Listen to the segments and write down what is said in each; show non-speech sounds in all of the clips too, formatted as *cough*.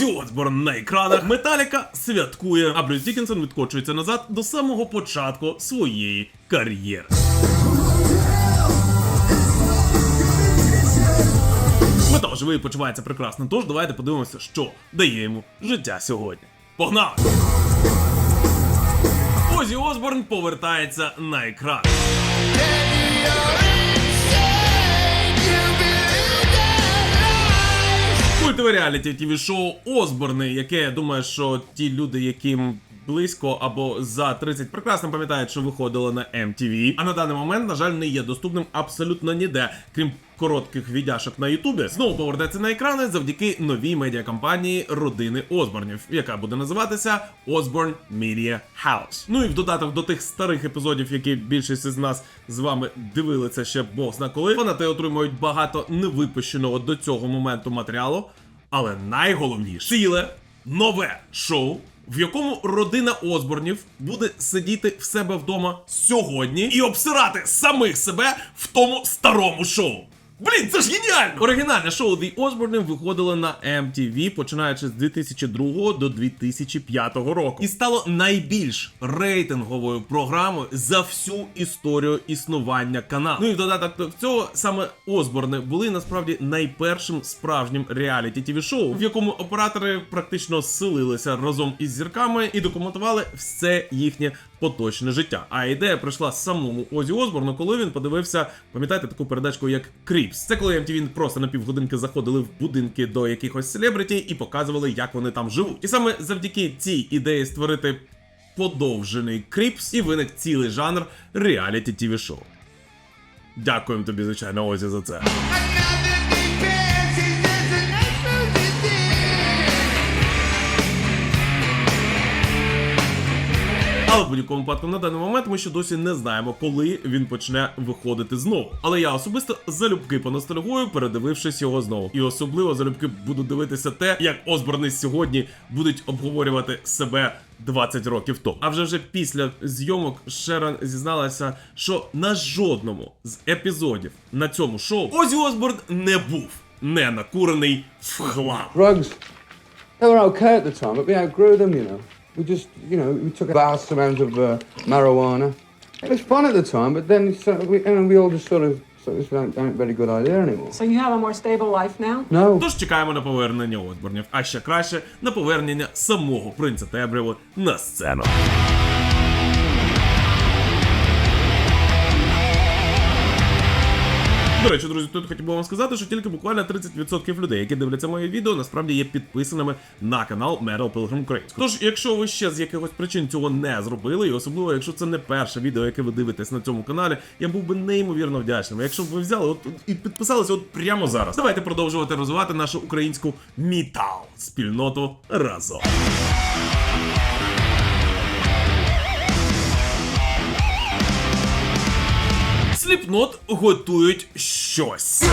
Озі Осборн на екранах Металіка святкує, а Брюс Дікінсон відкочується назад до самого початку своєї кар'єри. Метал живий почувається прекрасно, тож давайте подивимося, що дає йому життя сьогодні. Погнали! Озі Осборн повертається на екран. Культове реаліті тіві шоу Озборний, яке я думаю, що ті люди, яким близько або за 30 прекрасно пам'ятають, що виходило на MTV, а на даний момент, на жаль, не є доступним абсолютно ніде, крім коротких відяшок на Ютубі. Знову повернеться на екрани завдяки новій медіакампанії родини Осборнів, яка буде називатися Osborne Media House. Ну і в додаток до тих старих епізодів, які більшість із нас з вами дивилися ще бог зна коли. Фанати отримують багато невипущеного до цього моменту матеріалу. Але найголовніше ціле нове шоу, в якому родина Осборнів буде сидіти в себе вдома сьогодні і обсирати самих себе в тому старому шоу. Блін, це ж геніально! Оригінальне шоу The Osborne виходило на MTV починаючи з 2002 до 2005 року і стало найбільш рейтинговою програмою за всю історію існування каналу. Ну і в додаток до цього саме Осборни були насправді найпершим справжнім реаліті тіві шоу, в якому оператори практично селилися разом із зірками і документували все їхнє поточне життя. А ідея прийшла самому Озі Осборну, коли він подивився, пам'ятаєте таку передачку як Кріпс. Це коли MTV просто на півгодинки заходили в будинки до якихось селебриті і показували, як вони там живуть. І саме завдяки цій ідеї створити подовжений Кріпс і виник цілий жанр реаліті тіві шоу. Дякуємо тобі, звичайно, Озі, за це. Але в будь-якому випадку на даний момент ми ще досі не знаємо, коли він почне виходити знову. Але я особисто залюбки поностальгую, передивившись його знову. І особливо залюбки буду дивитися те, як Осборни сьогодні будуть обговорювати себе 20 років тому. А вже вже після зйомок Шерон зізналася, що на жодному з епізодів на цьому шоу Озі Осборн не був не накурений в хлам. Drugs, they were okay at the time, but we outgrew them, you know. We just, you know, we took a vast amount of uh, marijuana. It was fun at the time, but then so we, and we all just sort of, so of, this ain't, ain't very good idea anymore. So you have a more stable life now? No. Тож чекаємо на повернення Осборнів, а ще краще на повернення самого принца тебрево на сцену. До речі, друзі, тут хотів би вам сказати, що тільки буквально 30% людей, які дивляться моє відео, насправді є підписаними на канал Metal Pilgrim Crates. Тож, якщо ви ще з якихось причин цього не зробили, і особливо, якщо це не перше відео, яке ви дивитесь на цьому каналі, я був би неймовірно вдячним. Якщо б ви взяли от і підписалися от прямо зараз. Давайте продовжувати розвивати нашу українську мітал спільноту разом. Сліпнот готують щось.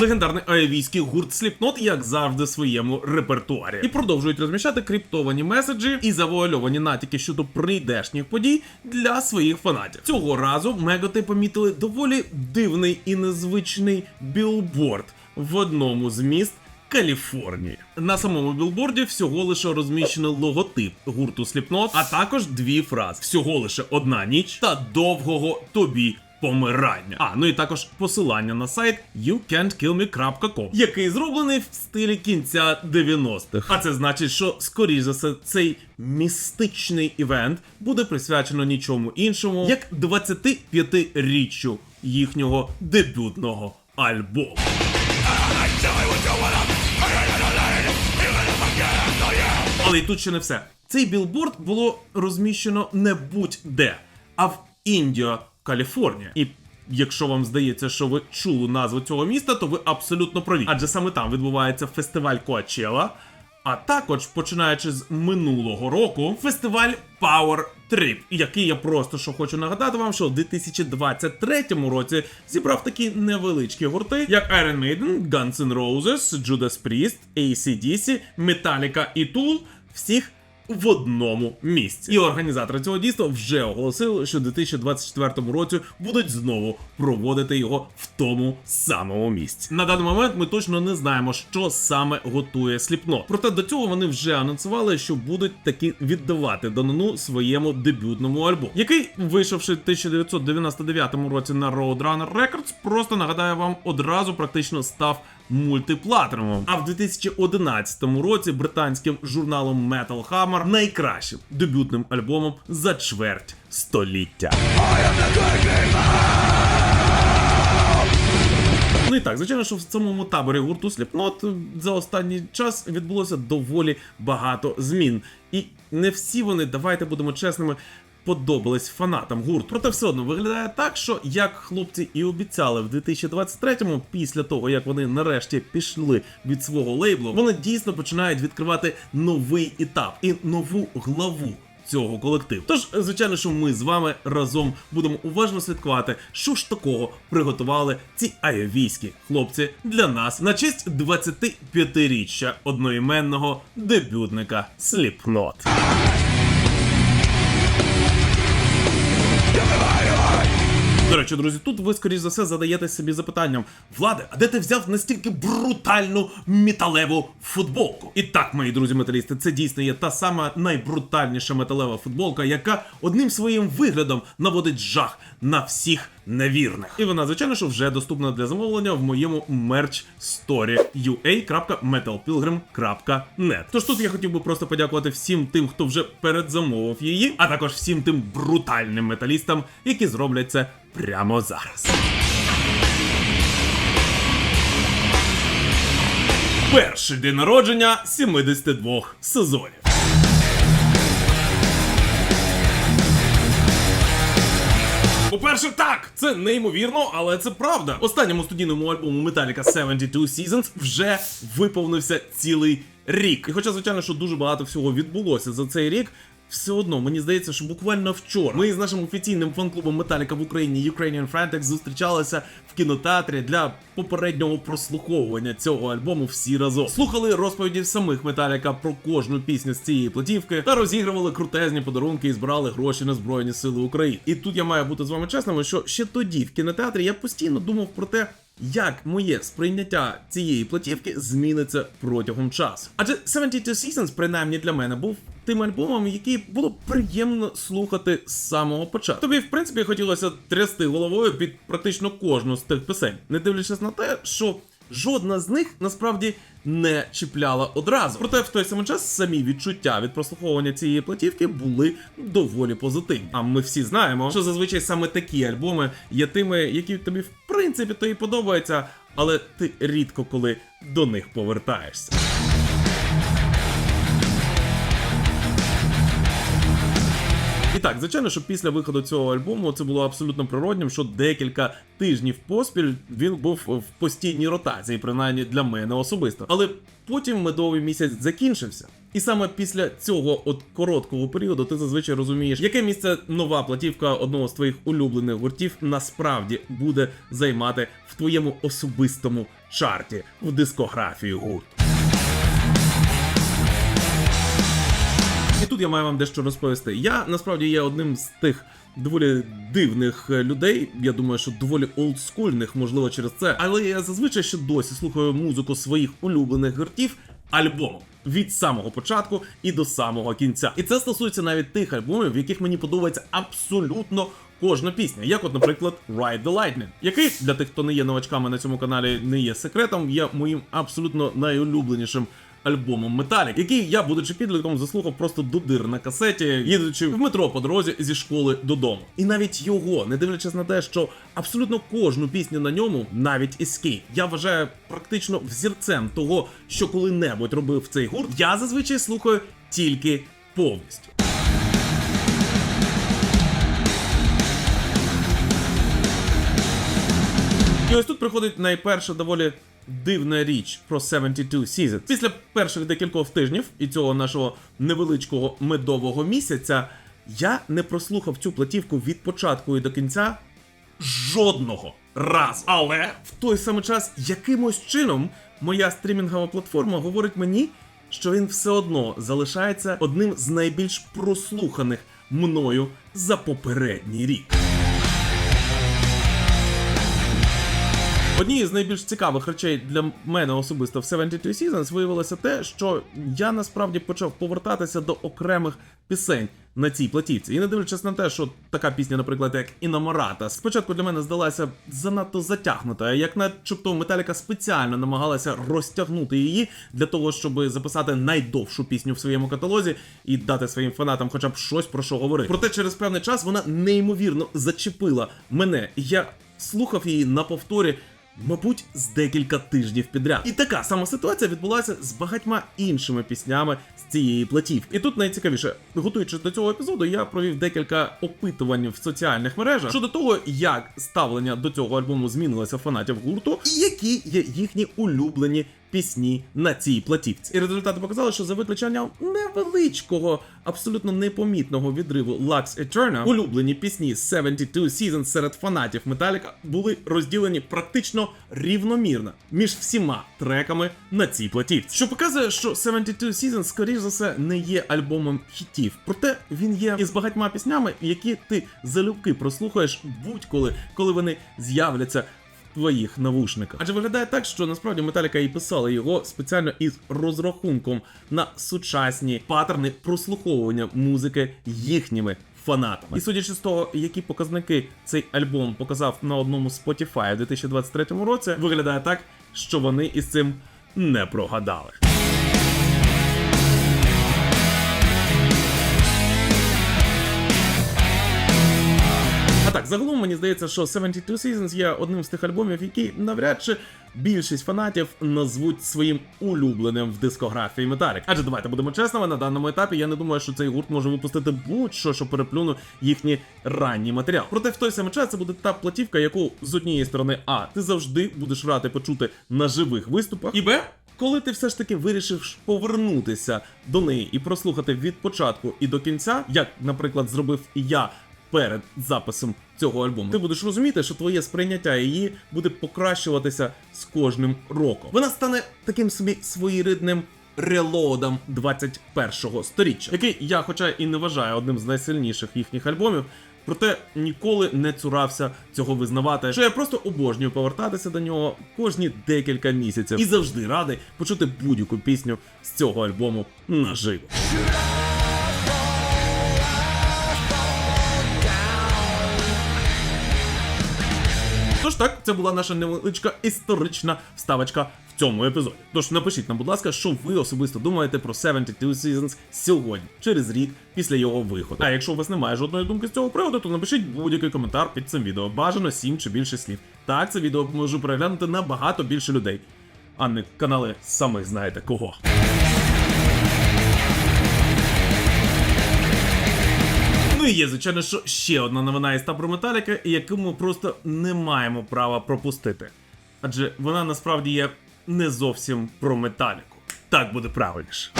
Легендарний аявійський гурт Сліпнот, як завжди, в своєму репертуарі, і продовжують розміщати криптовані меседжі і завуальовані натяки щодо прийдешніх подій для своїх фанатів. Цього разу меготи помітили доволі дивний і незвичний білборд в одному з міст. Каліфорнії на самому білборді всього лише розміщено логотип гурту Slipknot, а також дві фрази: всього лише одна ніч та довгого тобі. Помирання. А, ну і також посилання на сайт youcantkillme.com, який зроблений в стилі кінця 90-х. А це значить, що скоріш за все цей містичний івент буде присвячено нічому іншому, як 25-річчю їхнього дебютного альбому. Але й тут ще не все. Цей білборд було розміщено не будь-де, а в Індіо, Каліфорнія. І якщо вам здається, що ви чули назву цього міста, то ви абсолютно праві. Адже саме там відбувається фестиваль Коачела. А також, починаючи з минулого року, фестиваль Power Trip, який я просто що хочу нагадати вам, що в 2023 році зібрав такі невеличкі гурти, як Iron Maiden, Guns N' Roses, Judas Priest, AC/DC, Metallica і Tool, всіх в одному місці. І організатори цього дійства вже оголосили, що в 2024 році будуть знову проводити його в тому самому місці. На даний момент ми точно не знаємо, що саме готує Сліпно. Проте до цього вони вже анонсували, що будуть таки віддавати данину своєму дебютному альбому, який, вийшовши в 1999 році на Roadrunner Records, просто нагадаю вам одразу практично став мультиплатиновим. А в 2011 році британським журналом Metal Hammer найкращим дебютним альбомом за чверть століття. Ну і так, звичайно, що в самому таборі гурту Slipknot за останній час відбулося доволі багато змін. І не всі вони, давайте будемо чесними, подобались фанатам гурту. Проте все одно виглядає так, що як хлопці і обіцяли в 2023-му, після того як вони нарешті пішли від свого лейблу, вони дійсно починають відкривати новий етап і нову главу цього колективу. Тож, звичайно, що ми з вами разом будемо уважно слідкувати, що ж такого приготували ці айовійські хлопці для нас на честь 25-річчя одноіменного дебютника Slipknot. До речі, друзі, тут ви, скоріш за все, задаєте собі запитанням: Владе, а де ти взяв настільки брутальну металеву футболку? І так, мої друзі металісти, це дійсно є та сама найбрутальніша металева футболка, яка одним своїм виглядом наводить жах на всіх невірних. І вона, звичайно, що вже доступна для замовлення в моєму мерч сторі ua.metalpilgrim.net. Тож тут я хотів би просто подякувати всім тим, хто вже передзамовив її, а також всім тим брутальним металістам, які зроблять це прямо зараз. Перший день народження 72 сезонів. По-перше, так, це неймовірно, але це правда. Останньому студійному альбому Metallica 72 Seasons вже виповнився цілий рік. І хоча, звичайно, що дуже багато всього відбулося за цей рік. Все одно мені здається, що буквально вчора ми з нашим офіційним фан-клубом Metallica в Україні Ukrainian Frantic зустрічалися в кінотеатрі для попереднього прослуховування цього альбому всі разом. Слухали розповіді самих Metallica про кожну пісню з цієї платівки та розігрували крутезні подарунки і збирали гроші на Збройні Сили України. І тут я маю бути з вами чесним, що ще тоді в кінотеатрі я постійно думав про те. Як моє сприйняття цієї платівки зміниться протягом часу? Адже 72 Seasons, принаймні для мене, був тим альбомом, який було приємно слухати з самого початку. Тобі, в принципі, хотілося трясти головою під практично кожну з тих пісень, не дивлячись на те, що жодна з них насправді не чіпляла одразу. Проте в той самий час самі відчуття від прослуховування цієї платівки були доволі позитивні. А ми всі знаємо, що зазвичай саме такі альбоми є тими, які тобі в принципі то і подобаються, але ти рідко коли до них повертаєшся. І так, звичайно, що після виходу цього альбому це було абсолютно природнім, що декілька тижнів поспіль він був в постійній ротації, принаймні для мене особисто. Але потім медовий місяць закінчився. І саме після цього от короткого періоду ти зазвичай розумієш, яке місце нова платівка одного з твоїх улюблених гуртів насправді буде займати в твоєму особистому чарті в дискографії гурту. Тут я маю вам дещо розповісти. Я насправді є одним з тих доволі дивних е, людей. Я думаю, що доволі олдскульних, можливо, через це. Але я зазвичай ще досі слухаю музику своїх улюблених гуртів альбомом. Від самого початку і до самого кінця. І це стосується навіть тих альбомів, в яких мені подобається абсолютно кожна пісня, як, от, наприклад, Ride the Lightning, який для тих, хто не є новачками на цьому каналі, не є секретом, є моїм абсолютно найулюбленішим альбомом Metallic, який я, будучи підлітком, заслухав просто до дир на касеті, їдучи в метро по дорозі зі школи додому. І навіть його, не дивлячись на те, що абсолютно кожну пісню на ньому, навіть Escape, я вважаю практично взірцем того, що коли-небудь робив цей гурт, я зазвичай слухаю тільки повністю. І ось тут приходить найперша доволі дивна річ про 72 Seasons. Після перших декількох тижнів і цього нашого невеличкого медового місяця я не прослухав цю платівку від початку і до кінця жодного разу. Але в той самий час якимось чином моя стрімінгова платформа говорить мені. що він все одно залишається одним з найбільш прослуханих мною за попередній рік. Однією з найбільш цікавих речей для мене особисто в 72 Seasons виявилося те, що я насправді почав повертатися до окремих пісень на цій платівці. І не дивлячись на те, що така пісня, наприклад, як Іномарата, спочатку для мене здалася занадто затягнутою, як начебто Металіка спеціально намагалася розтягнути її для того, щоб записати найдовшу пісню в своєму каталозі і дати своїм фанатам хоча б щось про що говорити. Проте через певний час вона неймовірно зачепила мене. Я слухав її на повторі. Мабуть, з декілька тижнів підряд. І така сама ситуація відбулася з багатьма іншими піснями з цієї платівки. І тут найцікавіше, готуючись до цього епізоду, я провів декілька опитувань в соціальних мережах щодо того, як ставлення до цього альбому змінилося фанатів гурту, і які є їхні улюблені пісні на цій платівці. І результати показали, що за виключенням невеличкого, абсолютно непомітного відриву Lux Eterna, улюблені пісні 72 Seasons серед фанатів Металіка були розділені практично рівномірно між всіма треками на цій платівці. Що показує, що 72 Seasons, скоріш за все, не є альбомом хітів. Проте він є із багатьма піснями, які ти залюбки прослухаєш будь-коли, коли вони з'являться твоїх навушниках. Адже виглядає так, що насправді Металіка і писали його спеціально із розрахунком на сучасні паттерни прослуховування музики їхніми. Фанатами. І судячи з того, які показники цей альбом показав на одному Spotify у 2023 році, виглядає так, що вони із цим не прогадали. А так, загалом мені здається, що 72 Seasons є одним з тих альбомів, які навряд чи більшість фанатів назвуть своїм улюбленим в дискографії Metallica. Адже давайте будемо чесними, на даному етапі я не думаю, що цей гурт може випустити будь-що, що переплюне їхній ранній матеріал. Проте в той самий час це буде та платівка, яку з однієї сторони, а ти завжди будеш радий почути на живих виступах, і б. Коли ти все ж таки вирішив повернутися до неї і прослухати від початку і до кінця, як, наприклад, зробив і я перед записом цього альбому, ти будеш розуміти, що твоє сприйняття її буде покращуватися з кожним роком. Вона стане таким собі своєрідним релоудом 21-го сторіччя, який я, хоча і не вважаю одним з найсильніших їхніх альбомів. Проте ніколи не цурався цього визнавати, що я просто обожнюю повертатися до нього кожні декілька місяців і завжди радий почути будь-яку пісню з цього альбому наживо. Так, це була наша невеличка історична вставочка в цьому епізоді. Тож напишіть нам, будь ласка, що ви особисто думаєте про 72 Seasons сьогодні, через рік після його виходу. А якщо у вас немає жодної думки з цього приводу, то напишіть будь-який коментар під цим відео. Бажано 7 чи більше слів. Так, це відео можу переглянути набагато більше людей, а не канали самі знаєте кого. Ну і є, звичайно, що ще одна новина із табору Металіка, яку ми просто не маємо права пропустити. Адже вона насправді є не зовсім про металіку. Так буде правильніше.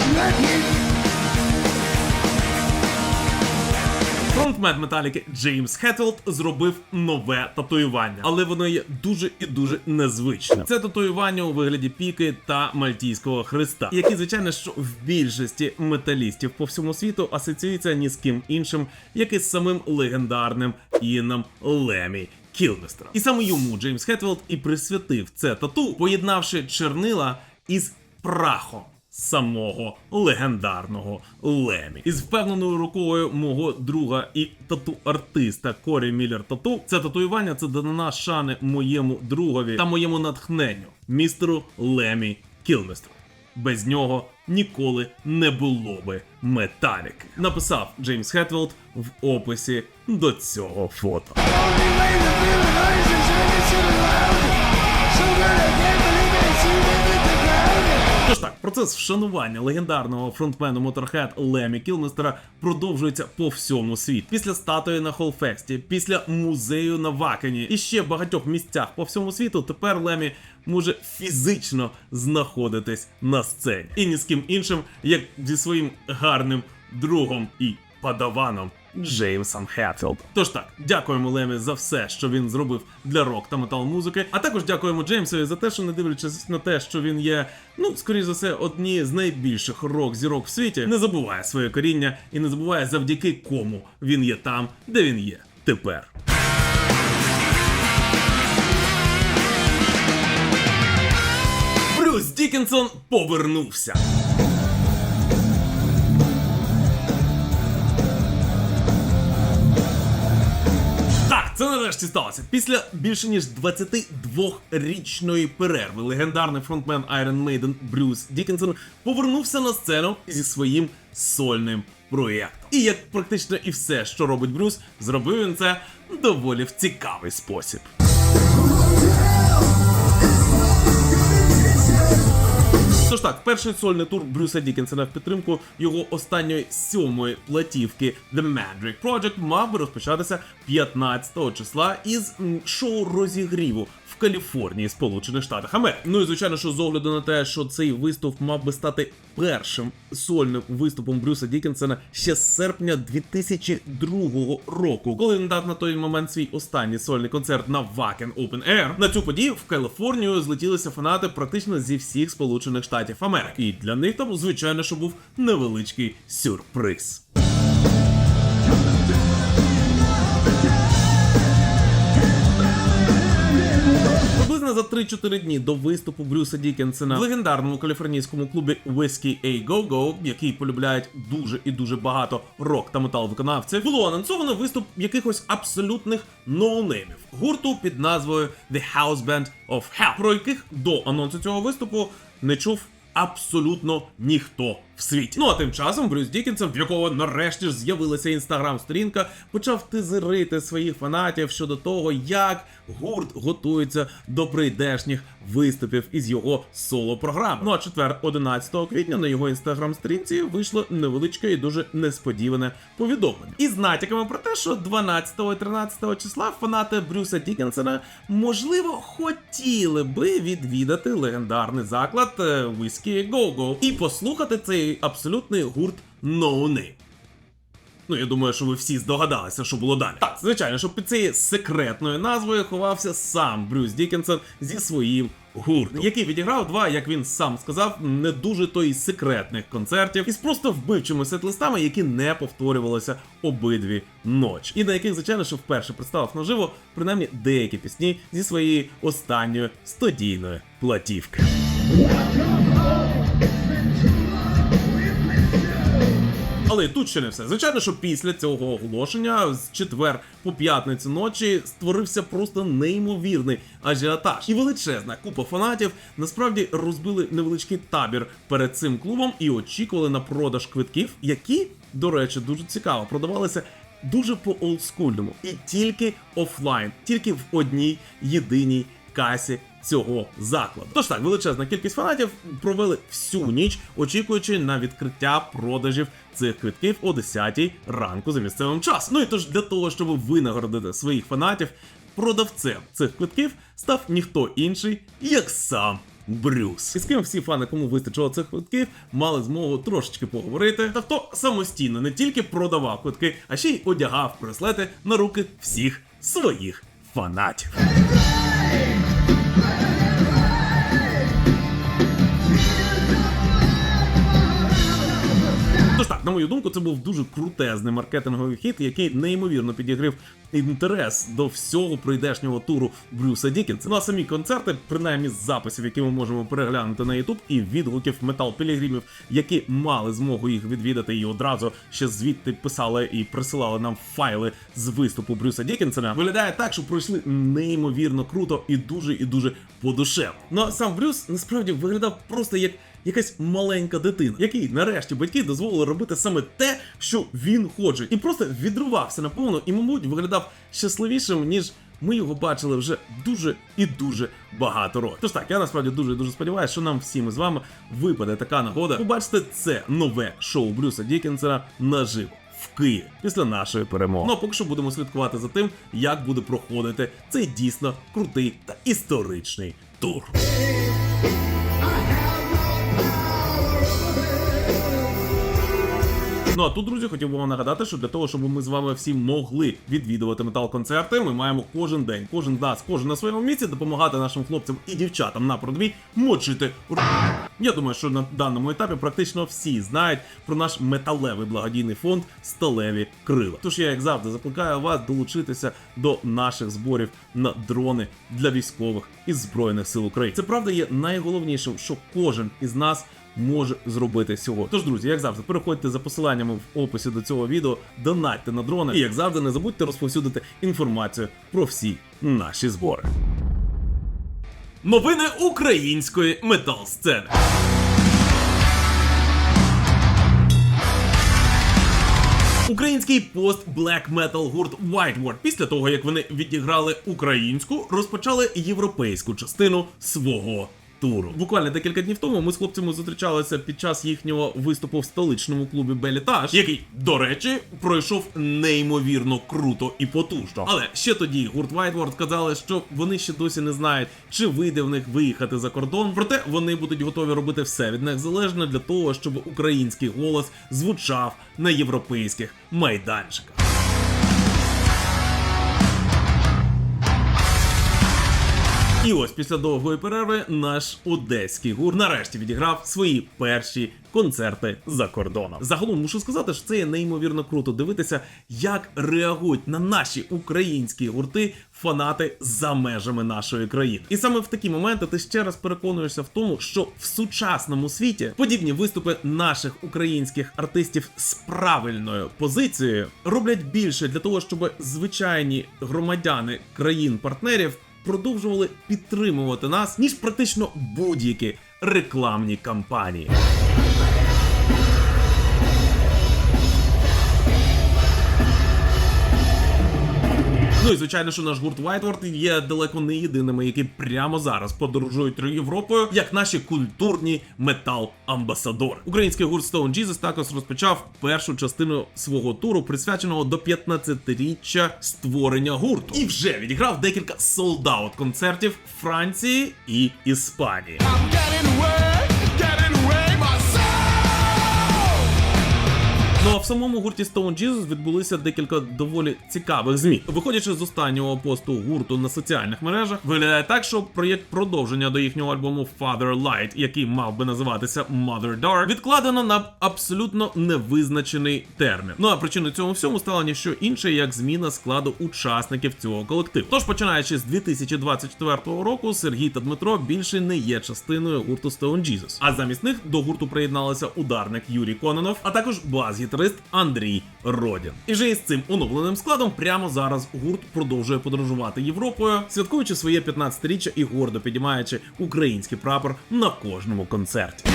Фронтмен Металіки Джеймс Хетфілд зробив нове татуювання, але воно є дуже і дуже незвичним. Це татуювання у вигляді піки та мальтійського хреста, які, звичайно, що в більшості металістів по всьому світу асоціюються ні з ким іншим, як із самим легендарним Іном Лемі. Кілместером. І саме йому Джеймс Хетфілд і присвятив це тату, поєднавши чернила із прахом самого легендарного Лемі. Із впевненою рукою мого друга і тату-артиста Корі Міллер Тату. Це татуювання це дана шани моєму другові та моєму натхненню, містеру Лемі Кілместеру. Без нього ніколи не було би металіки. Написав Джеймс Хетфілд в описі до цього фото. Тож так, процес вшанування легендарного фронтмену Motorhead Лемі Кілместера продовжується по всьому світу. Після статуї на Холфесті, після музею на Вакені і ще багатьох місцях по всьому світу тепер Лемі може фізично знаходитись на сцені. І ні з ким іншим, як зі своїм гарним другом і падаваном Джеймсом Хетфілдом. Тож так, дякуємо Лемі за все, що він зробив для рок та метал музики. А також дякуємо Джеймсові за те, що не дивлячись на те, що він є, ну скоріш за все, одні з найбільших рок зірок в світі, не забуває своє коріння і не забуває завдяки кому він є там, де він є тепер. Брюс Дікінсон повернувся. Це нарешті сталося. Після більше ніж 22-річної перерви легендарний фронтмен Iron Maiden Брюс Дікінсон повернувся на сцену зі своїм сольним проєктом. І як практично і все, що робить Брюс, зробив він це доволі в цікавий спосіб. Тож так, перший сольний тур Брюса Дікінсона в підтримку його останньої сьомої платівки. The Magic Project мав би розпочатися 15 числа із шоу розігріву Каліфорнії, Сполучених Штатах Америки. Ну і звичайно, що з огляду на те, що цей виступ мав би стати першим сольним виступом Брюса Дікінсона ще з серпня 2002 року, коли він дав на той момент свій останній сольний концерт на Wacken Open Air. На цю подію в Каліфорнію злетілися фанати практично зі всіх Сполучених Штатів Америки. І для них там, звичайно, що був невеличкий сюрприз. Приблизно за 3-4 дні до виступу Брюса Дікенсена в легендарному каліфорнійському клубі Whiskey A Go Go, який полюбляють дуже і дуже багато рок та метал виконавців, було анонсовано виступ якихось абсолютних ноунеймів гурту під назвою The House Band of Hell, про яких до анонсу цього виступу не чув абсолютно ніхто в світі. Ну а тим часом Брюс Дікінсон, в якого нарешті ж з'явилася інстаграм-сторінка, почав тизерити своїх фанатів щодо того, як гурт готується до прийдешніх виступів із його соло-програми. Ну а четвер, 11 квітня, на його інстаграм-сторінці вийшло невеличке і дуже несподіване повідомлення. І з натяками про те, що 12 і 13 числа фанати Брюса Дікінсона можливо хотіли би відвідати легендарний заклад е, Whiskey Go Go і послухати цей абсолютний гурт No Name. Ну, я думаю, що ви всі здогадалися, що було далі. Так, звичайно, що під цією секретною назвою ховався сам Брюс Дікінсон зі своїм гуртом, який відіграв два, як він сам сказав, не дуже то й секретних концертів із просто вбивчими сет-листами, які не повторювалися обидві ночі, і на яких, звичайно, що вперше представив наживо принаймні деякі пісні зі своєї останньої студійної платівки. Але тут ще не все. Звичайно, що після цього оголошення з четвер по п'ятницю ночі створився просто неймовірний ажіотаж. І величезна купа фанатів насправді розбили невеличкий табір перед цим клубом і очікували на продаж квитків, які, до речі, дуже цікаво продавалися. Дуже по олдскульному і тільки офлайн, тільки в одній єдиній касі цього закладу. Тож так, величезна кількість фанатів провели всю ніч, очікуючи на відкриття продажів цих квитків о 10 ранку за місцевим часом. Ну і тож для того, щоб винагородити своїх фанатів, продавцем цих квитків став ніхто інший, як сам. Брюс. І з ким всі фани, кому вистачило цих квитків, мали змогу трошечки поговорити. Та хто самостійно не тільки продавав квитки, а ще й одягав браслети на руки всіх своїх фанатів. Thank you. На мою думку, це був дуже крутезний маркетинговий хід, який неймовірно підігрів інтерес до всього прийдешнього туру Брюса Дікінса. На самі концерти, принаймні з записів, які ми можемо переглянути на YouTube, і відгуків метал пілігримів, які мали змогу їх відвідати, і одразу ще звідти писали і присилали нам файли з виступу Брюса Дікінсона. Виглядає так, що пройшли неймовірно круто і дуже і дуже по душевно. Ну а сам Брюс насправді виглядав просто як якась маленька дитина, який нарешті батьки дозволили робити саме те, що він хоче, і просто відрувався наповну і, мабуть, виглядав щасливішим, ніж. Ми його бачили вже дуже і дуже багато років. Тож так, я насправді дуже дуже сподіваюся, що нам всім з вами випаде така нагода побачити це нове шоу Брюса Дікінсона наживо. В Києві після нашої перемоги. Ну а поки що будемо слідкувати за тим, як буде проходити цей дійсно крутий та історичний тур. Ну а тут, друзі, хотів би вам нагадати, що для того, щоб ми з вами всі могли відвідувати метал-концерти, ми маємо кожен день, кожен нас, кожен на своєму місці допомагати нашим хлопцям і дівчатам на продві мочити. Я думаю, що на даному етапі практично всі знають про наш металевий благодійний фонд Сталеві крила. Тож я, як завжди, закликаю вас долучитися до наших зборів на дрони для військових із збройних сил України. Це правда є найголовнішим, що кожен із нас може зробити сьогодні. Тож, друзі, як завжди, переходьте за посиланнями в описі до цього відео, донатьте на дрони і як завжди, не забудьте розповсюдити інформацію про всі наші збори. Новини української метал-сцени. Український пост Black Metal гурт Whiteward після того, як вони відіграли українську, розпочали європейську частину свого туру. Буквально декілька днів тому ми з хлопцями зустрічалися під час їхнього виступу в столичному клубі Белітаж, який, до речі, пройшов неймовірно круто і потужно. Але ще тоді гурт Whiteward сказали, що вони ще досі не знають, чи вийде в них виїхати за кордон. Проте вони будуть готові робити все від них залежне для того, щоб український голос звучав на європейських майданчиках. І ось після довгої перерви наш одеський гур нарешті відіграв свої перші концерти за кордоном. Загалом мушу сказати, що це є неймовірно круто дивитися, як реагують на наші українські гурти фанати за межами нашої країни. І саме в такі моменти ти ще раз переконуєшся в тому, що в сучасному світі подібні виступи наших українських артистів з правильною позицією роблять більше для того, щоб звичайні громадяни країн-партнерів продовжували підтримувати нас, ніж практично будь-які рекламні кампанії. Ну і звичайно, що наш гурт Whiteward є далеко не єдиними, які прямо зараз подорожують Європою, як наші культурні метал-амбасадори. Український гурт Stone Jesus також розпочав першу частину свого туру, присвяченого до 15-річчя створення гурту, і вже відіграв декілька солдаут концертів Франції і Іспанії. В самому гурті Stone Jesus відбулися декілька доволі цікавих змін. Виходячи з останнього посту гурту на соціальних мережах, виглядає так, що проєкт продовження до їхнього альбому Father Light, який мав би називатися Mother Dark, відкладено на абсолютно невизначений термін. Ну а причиною цьому всьому стало ніщо інше, як зміна складу учасників цього колективу. Тож, починаючи з 2024 року, Сергій та Дмитро більше не є частиною гурту Stone Jesus. А замість них до гурту приєдналися ударник Юрій Кононов, а також бас-гітарист Андрій Родін. І вже із цим оновленим складом прямо зараз гурт продовжує подорожувати Європою, святкуючи своє 15-річчя і гордо підіймаючи український прапор на кожному концерті.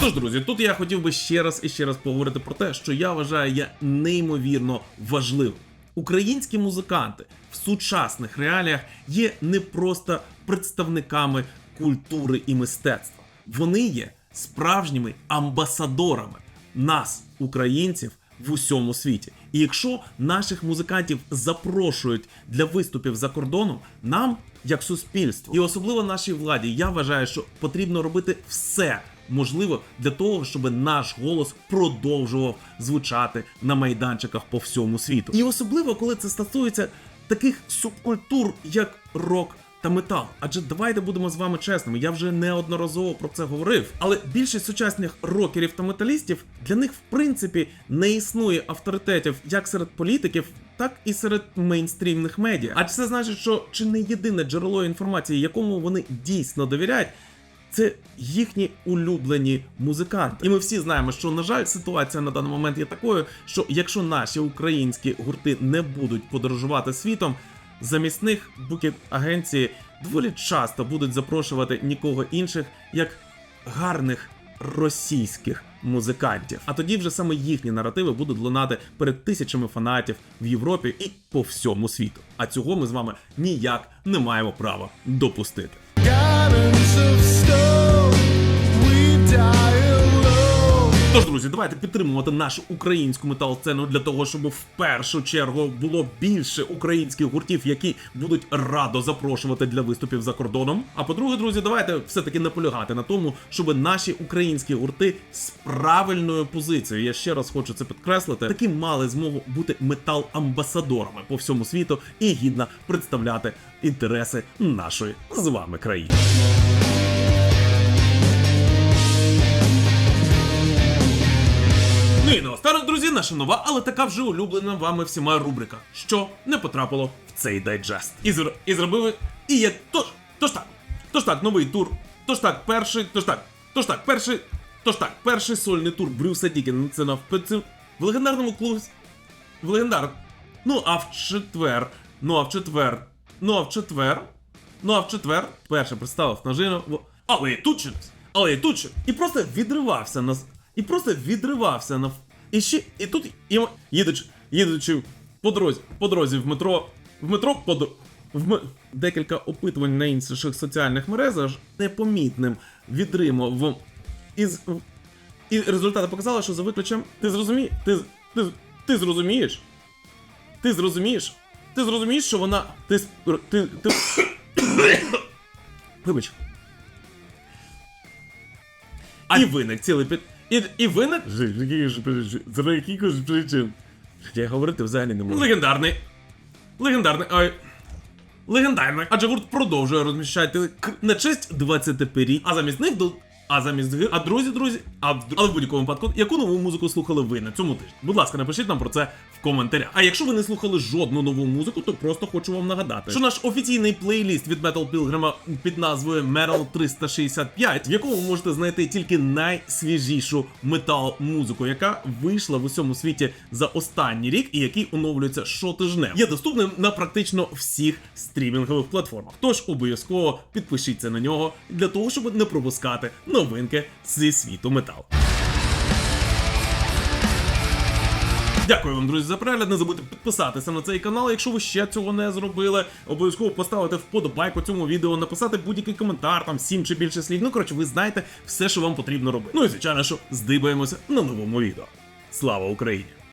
Тож, друзі, тут я хотів би ще раз і ще раз поговорити про те, що я вважаю є неймовірно важливим. Українські музиканти в сучасних реаліях є не просто представниками культури і мистецтва. Вони є справжніми амбасадорами нас, українців, в усьому світі. І якщо наших музикантів запрошують для виступів за кордоном, нам, як суспільству, і особливо нашій владі, я вважаю, що потрібно робити все можливе для того, щоб наш голос продовжував звучати на майданчиках по всьому світу. І особливо, коли це стосується таких субкультур, як рок та метал. Адже давайте будемо з вами чесними. Я вже неодноразово про це говорив. Але більшість сучасних рокерів та металістів для них, в принципі, не існує авторитетів як серед політиків, так і серед мейнстрімних медіа. А це значить, що чи не єдине джерело інформації, якому вони дійсно довіряють. Це їхні улюблені музиканти, і ми всі знаємо, що на жаль, ситуація на даний момент є такою, що якщо наші українські гурти не будуть подорожувати світом, замість них букет агенції доволі часто будуть запрошувати нікого інших, як гарних російських музикантів. А тоді вже саме їхні наративи будуть лунати перед тисячами фанатів в Європі і по всьому світу. А цього ми з вами ніяк не маємо права допустити. Of stone, we die. Тож, друзі, давайте підтримувати нашу українську метал-сцену для того, щоб в першу чергу було більше українських гуртів, які будуть радо запрошувати для виступів за кордоном. А по-друге, друзі, давайте все-таки наполягати на тому, щоб наші українські гурти з правильною позицією, я ще раз хочу це підкреслити, таки мали змогу бути метал-амбасадорами по всьому світу і гідно представляти інтереси нашої з вами країни. Ну і наостанок, друзі, наша нова, але така вже улюблена вами всіма рубрика, що не потрапило в цей дайджест. І, зр... і зробили. І є. Тож, тож так. Тож так, новий тур. Тож так, перший. Тож так. Тож так, перший. Тож так, перший сольний тур Брюса Дікінсена в пецю- в легендарному клубі. В легендар. Ну, а в четвер. Ну, а в четвер. Ну, а в четвер. Ну, а в четвер перше представив нажину. в- Але і тут щось. Але і тут ще. І просто відривався на. І просто відривався на. І ще. І тут. І, їдучи, їдучи по дорозі, по дорозі в метро. В метро по дор- в м... декілька опитувань на інших соціальних мережах непомітним відримав із. І результати показали, що за виключенням. Ти зрозумієш? Ти, ти, ти зрозумієш? Ти зрозумієш? Ти зрозумієш, що вона. Ти. Ти. ти... *coughs* Вибач. А і виник цілий під. І, і виник. За якихось причин. Я говорити взагалі не можу. Легендарний. Легендарний. Ой. Легендарний. Адже гурт продовжує розміщати к- на честь 25 а замість них до. А замість гир. А друзі, друзі, а в- але в будь-якому випадку, яку нову музику слухали ви на цьому тижні? Будь ласка, напишіть нам про це в коментарях. А якщо ви не слухали жодну нову музику, то просто хочу вам нагадати, що наш офіційний плейліст від Metal Pilgrim під назвою Metal 365, в якому ви можете знайти тільки найсвіжішу метал музику, яка вийшла в усьому світі за останній рік і який оновлюється щотижнем, є доступним на практично всіх стрімінгових платформах. Тож обов'язково підпишіться на нього для того, щоб не пропускати новинки зі світу метал. Дякую вам, друзі, за перегляд. Не забудьте підписатися на цей канал, якщо ви ще цього не зробили. Обов'язково поставити вподобайку цьому відео, написати будь-який коментар, там сім чи більше слів. Ну коротше, ви знаєте все, що вам потрібно робити. Ну і звичайно, що здибаємося на новому відео. Слава Україні!